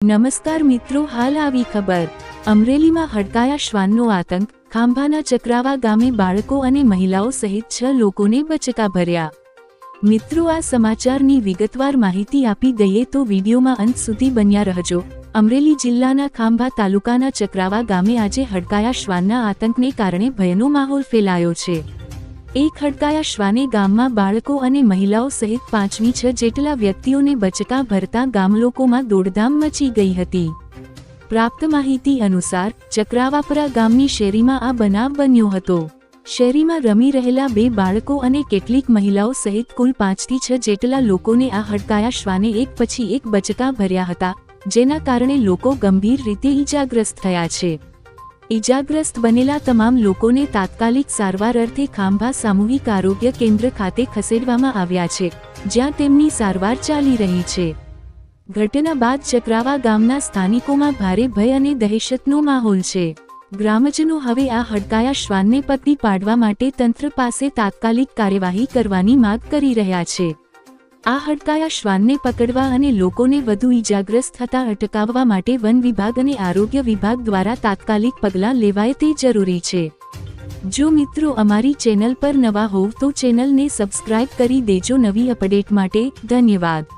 નમસ્કાર મિત્રો, હાલ આવી ખબર. અમરેલીમાં હડકાયા શ્વાનનો આતંક, ખાંભાના ચક્રાવા ગામે બાળકો અને મહિલાઓ સહિત છ લોકોને બચકા ભર્યા. મિત્રો, આ સમાચારની વિગતવાર માહિતી આપી દઈએ તો વિડીયોમાં અંત સુધી બન્યા રહેજો. અમરેલી જિલ્લાના ખાંભા તાલુકાના ચક્રાવા ગામે આજે હડકાયા શ્વાનના આતંકને કારણે ભયનો માહોલ ફેલાયો છે. એક હડકાયા શ્વાને ગામમાં બાળકો અને મહિલાઓ સહિત પાંચમી છ જેટલા વ્યક્તિઓને બચકા ભરતા ગામલોકોમાં દોડધામ મચી ગઈ હતી. પ્રાપ્ત માહિતી અનુસાર, ચક્રાવાપરા ગામની શેરીમાં આ બનાવ બન્યો હતો. શેરીમાં રમી રહેલા બે બાળકો અને કેટલીક મહિલાઓ સહિત કુલ પાંચથી છ જેટલા લોકોને આ હડકાયા શ્વાને એક પછી એક બચકા ભર્યા હતા, જેના કારણે લોકો ગંભીર રીતે ઈજાગ્રસ્ત થયા છે. ઈજાગ્રસ્ત બનેલા તમામ લોકોને તાત્કાલિક સારવાર અર્થે ખાંભા સામૂહિક આરોગ્ય કેન્દ્ર ખાતે ખસેડવામાં આવ્યા છે, જ્યાં તેમની સારવાર ચાલી રહી છે. ઘટના બાદ ચક્રાવા ગામના સ્થાનિકોમાં ભારે ભય અને દહેશતનો માહોલ છે. ગ્રામજનો હવે આ હડકાયા શ્વાનને પકડી પાડવા માટે તંત્ર પાસે તાત્કાલિક કાર્યવાહી કરવાની માગ કરી રહ્યા છે. આ હડકાયા શ્વાનને પકડવા અને લોકોને વધુ ઈજાગ્રસ્ત થતા અટકાવવા માટે વન વિભાગ અને આરોગ્ય વિભાગ દ્વારા તાત્કાલિક પગલાં લેવાય તે જરૂરી છે. જો મિત્રો અમારી ચેનલ પર નવા હોવ તો ચેનલને સબસ્ક્રાઇબ કરી દેજો નવી અપડેટ માટે, ધન્યવાદ.